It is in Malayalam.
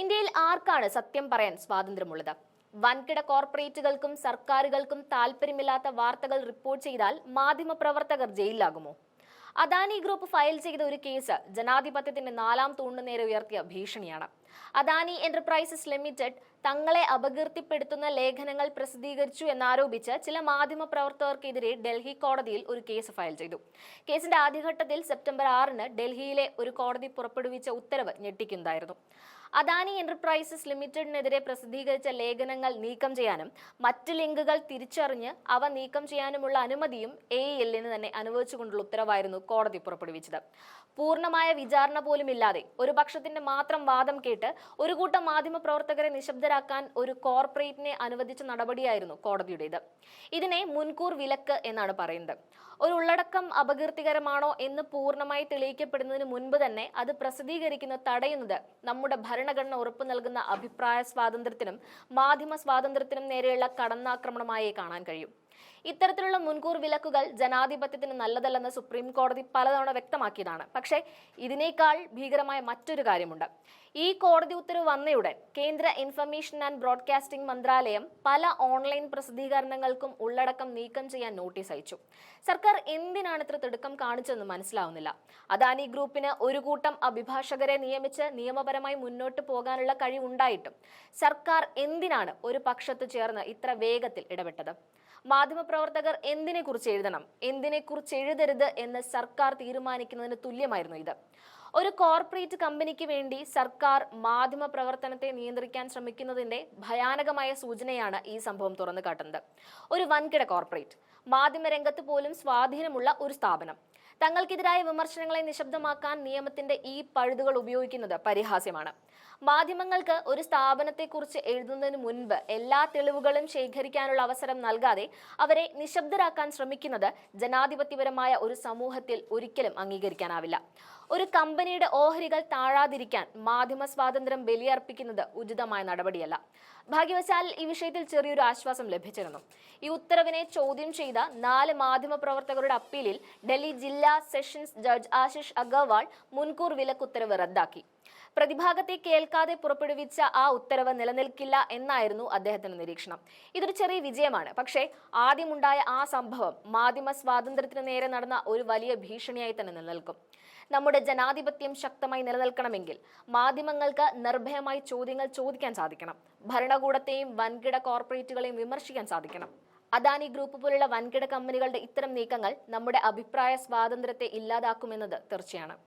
ഇന്ത്യയിൽ ആർക്കാണ് സത്യം പറയാൻ സ്വാതന്ത്ര്യമുള്ളത്? വൻകിട കോർപ്പറേറ്റുകൾക്കും സർക്കാരുകൾക്കും താല്പര്യമില്ലാത്ത വാർത്തകൾ റിപ്പോർട്ട് ചെയ്താൽ മാധ്യമപ്രവർത്തകർ ജയിലിലാകുമോ? അദാനി ഗ്രൂപ്പ് ഫയൽ ചെയ്ത ഒരു കേസ് ജനാധിപത്യത്തിന്റെ നാലാം തൂണിന് നേരെ ഉയർത്തിയ ഭീഷണിയാണ്. അദാനി എന്റർപ്രൈസസ് ലിമിറ്റഡ് തങ്ങളെ അപകീർത്തിപ്പെടുത്തുന്ന ലേഖനങ്ങൾ പ്രസിദ്ധീകരിച്ചു എന്നാരോപിച്ച് ചില മാധ്യമ പ്രവർത്തകർക്കെതിരെ ഡൽഹി കോടതിയിൽ ഒരു കേസ് ഫയൽ ചെയ്തു. കേസിന്റെ ആദ്യഘട്ടത്തിൽ സെപ്റ്റംബർ ആറിന് ഡൽഹിയിലെ ഒരു കോടതി പുറപ്പെടുവിച്ച ഉത്തരവ് ഞെട്ടിക്കുന്നതായിരുന്നു അദാനി എന്റർപ്രൈസസ് ലിമിറ്റഡിനെതിരെ പ്രസിദ്ധീകരിച്ച ലേഖനങ്ങൾ നീക്കം ചെയ്യാനും മറ്റ് ലിങ്കുകൾ തിരിച്ചറിഞ്ഞ് അവ നീക്കം ചെയ്യാനുമുള്ള അനുമതിയും എ എല്ലിന് തന്നെ അനുവദിച്ചുകൊണ്ടുള്ള ഉത്തരവായിരുന്നു കോടതി പുറപ്പെടുവിച്ചത്. പൂർണമായ വിചാരണ പോലുമില്ലാതെ ഒരു പക്ഷത്തിന്റെ മാത്രം വാദം കേട്ട് ഒരു കൂട്ടം മാധ്യമ പ്രവർത്തകരെ നിശബ്ദരാക്കാൻ ഒരു കോർപ്പറേറ്റിനെ അനുവദിച്ച നടപടിയായിരുന്നു കോടതിയുടേത്. ഇതിനെ മുൻകൂർ വിലക്ക് എന്നാണ് പറയുന്നത്. ഒരു ഉള്ളടക്കം അപകീർത്തികരമാണോ എന്ന് പൂർണമായി തെളിയിക്കപ്പെടുന്നതിന് മുൻപ് തന്നെ അത് പ്രസിദ്ധീകരിക്കുന്ന തടയുന്നത് നമ്മുടെ ഭരണഘടന ഉറപ്പു നൽകുന്ന അഭിപ്രായ സ്വാതന്ത്ര്യത്തിനും മാധ്യമ സ്വാതന്ത്ര്യത്തിനും നേരെയുള്ള കടന്നാക്രമണമായേ കാണാൻ കഴിയും. ഇത്തരത്തിലുള്ള മുൻകൂർ വിലക്കുകൾ ജനാധിപത്യത്തിന് നല്ലതല്ലെന്ന് സുപ്രീം കോടതി പലതവണ വ്യക്തമാക്കിയതാണ്. പക്ഷേ ഇതിനേക്കാൾ ഭീകരമായ മറ്റൊരു കാര്യമുണ്ട്. ഈ കോടതി ഉത്തരവ് വന്നയുടൻ കേന്ദ്ര ഇൻഫർമേഷൻ ആൻഡ് ബ്രോഡ്കാസ്റ്റിംഗ് മന്ത്രാലയം പല ഓൺലൈൻ പ്രസിദ്ധീകരണങ്ങൾക്കും ഉള്ളടക്കം നീക്കം ചെയ്യാൻ നോട്ടീസ് അയച്ചു. സർക്കാർ എന്തിനാണ് ഇത്ര തിടുക്കം കാണിച്ചതെന്ന് മനസ്സിലാവുന്നില്ല. അദാനി ഗ്രൂപ്പിന് ഒരു കൂട്ടം അഭിഭാഷകരെ നിയമിച്ച് നിയമപരമായി മുന്നോട്ട് പോകാനുള്ള കഴിവുണ്ടായിട്ടും സർക്കാർ എന്തിനാണ് ഒരു പക്ഷത്ത് ചേർന്ന് ഇത്ര വേഗത്തിൽ ഇടപെട്ടത്? മാധ്യമപ്രവർത്തകർ എന്തിനെക്കുറിച്ച് എഴുതണം? എന്തിനെക്കുറിച്ച് എഴുതരുത് എന്ന് സർക്കാർ തീരുമാനിക്കുന്നതിന് തുല്യമായിരുന്നു ഇത്. ഒരു കോർപ്പറേറ്റ് കമ്പനിക്ക് വേണ്ടി സർക്കാർ മാധ്യമ പ്രവർത്തനത്തെ നിയന്ത്രിക്കാൻ ശ്രമിക്കുന്നതിന്റെ ഭയാനകമായ സൂചനയാണ് ഈ സംഭവം തുറന്നു കാട്ടുന്നത് ഒരു വൻകിട കോർപ്പറേറ്റ് മാധ്യമരംഗത്ത് പോലും സ്വാധീനമുള്ള ഒരു സ്ഥാപനം തങ്ങൾക്കെതിരായ വിമർശനങ്ങളെ നിശബ്ദമാക്കാൻ നിയമത്തിന്റെ ഈ പഴുതുകൾ ഉപയോഗിക്കുന്നത് പരിഹാസ്യമാണ്. മാധ്യമങ്ങൾക്ക് ഒരു സ്ഥാപനത്തെക്കുറിച്ച് എഴുതുന്നതിന് മുൻപ് എല്ലാ തെളിവുകളും ശേഖരിക്കാനുള്ള അവസരം നൽകാതെ അവരെ നിശബ്ദരാക്കാൻ ശ്രമിക്കുന്നത് ജനാധിപത്യപരമായ ഒരു സമൂഹത്തിൽ ഒരിക്കലും അംഗീകരിക്കാനാവില്ല. ഒരു കമ്പനിയുടെ ഓഹരികൾ താഴാതിരിക്കാൻ മാധ്യമ സ്വാതന്ത്ര്യം ബലിയർപ്പിക്കുന്നത് ഉചിതമായ നടപടിയല്ല. ഭാഗ്യവശാൽ ഈ വിഷയത്തിൽ ചെറിയൊരു ആശ്വാസം ലഭിച്ചിരുന്നു. ഈ ഉത്തരവിനെ ചോദ്യം ചെയ്ത നാല് മാധ്യമ പ്രവർത്തകരുടെ അപ്പീലിൽ ഡൽഹി ജില്ലാ സെഷൻസ് ജഡ്ജ് ആശിഷ് അഗർവാൾ മുൻകൂർ വിലക്കുത്തരവ് റദ്ദാക്കി. പ്രതിഭാഗത്തെ കേൾക്കാതെ പുറപ്പെടുവിച്ച ആ ഉത്തരവ് നിലനിൽക്കില്ല എന്നായിരുന്നു അദ്ദേഹത്തിന്റെ നിരീക്ഷണം. ഇതൊരു ചെറിയ വിജയമാണ്. പക്ഷേ ആദ്യമുണ്ടായ ആ സംഭവം മാധ്യമ സ്വാതന്ത്ര്യത്തിന് നേരെ നടന്ന ഒരു വലിയ ഭീഷണിയായി തന്നെ നിലനിൽക്കും. നമ്മുടെ ജനാധിപത്യം ശക്തമായി നിലനിൽക്കണമെങ്കിൽ മാധ്യമങ്ങൾക്ക് നിർഭയമായി ചോദ്യങ്ങൾ ചോദിക്കാൻ സാധിക്കണം. ഭരണകൂടത്തെയും വൻകിട കോർപ്പറേറ്റുകളെയും വിമർശിക്കാൻ സാധിക്കണം. അദാനി ഗ്രൂപ്പ് പോലുള്ള വൻകിട കമ്പനികളുടെ ഇത്തരം നീക്കങ്ങൾ നമ്മുടെ അഭിപ്രായ സ്വാതന്ത്ര്യത്തെ ഇല്ലാതാക്കുമെന്നത് തീർച്ചയാണ്